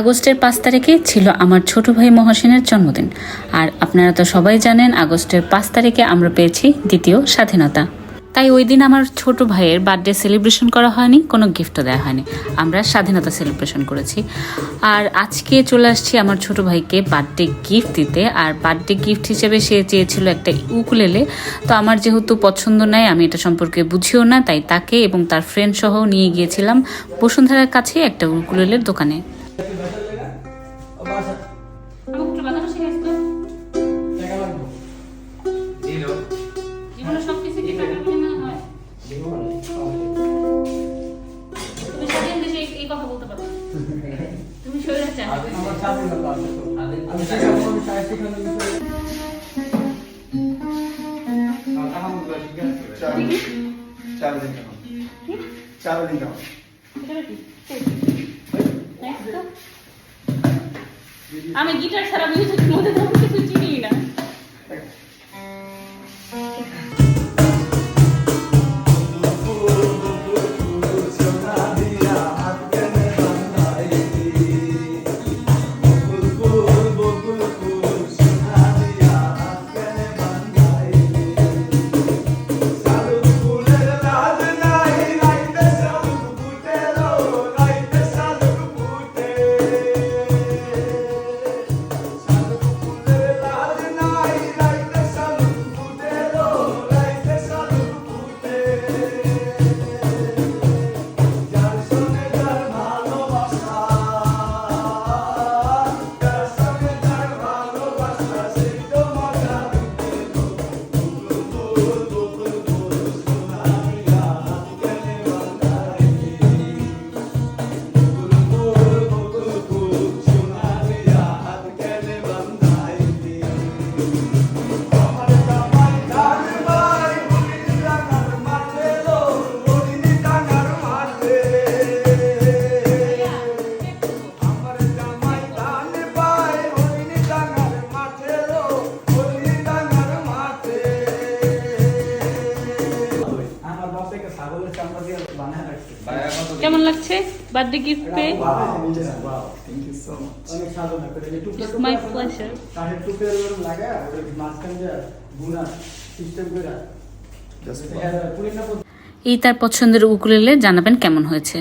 আগস্টের পাঁচ তারিখে ছিল আমার ছোট ভাই মহাসেনের জন্মদিন। আর আপনারা তো সবাই জানেন, আগস্টের পাঁচ তারিখে আমরা পেয়েছি দ্বিতীয় স্বাধীনতা। তাই ওই দিন আমার ছোট ভাইয়ের বার্থডে সেলিব্রেশন করা হয়নি, কোনো গিফটও দেওয়া হয়নি। আমরা স্বাধীনতা সেলিব্রেশন করেছি। আর আজকে চলে আসছি আমার ছোট ভাইকে বার্থডে গিফট দিতে। আর বার্থডে গিফট হিসেবে সে চেয়েছিল একটা উকুলেলে। তো আমার যেহেতু পছন্দ নাই, আমি এটা সম্পর্কে বুঝিও না, তাই তাকে এবং তার ফ্রেন্ড সহ নিয়ে গিয়েছিলাম বসুন্ধরার কাছে একটা উকুলেলের দোকানে। তুমি সরে যাও আমার স্বাধীনতা আছে তো। আমি সেটা কোনো সাহিত্য খানের বিষয়ে- আলহামদুলিল্লাহ, ঠিক আছে। চার চার দিন চার দিন কেমন আমি গিটার ছাড়া মিউজিক মধ্যে তেমন কিছু চিনি না। কেমন লাগছে birthday gift it's my pleasure পুরিনা এই তার পছন্দের উকুলেলে জানাবেন কেমন হয়েছে।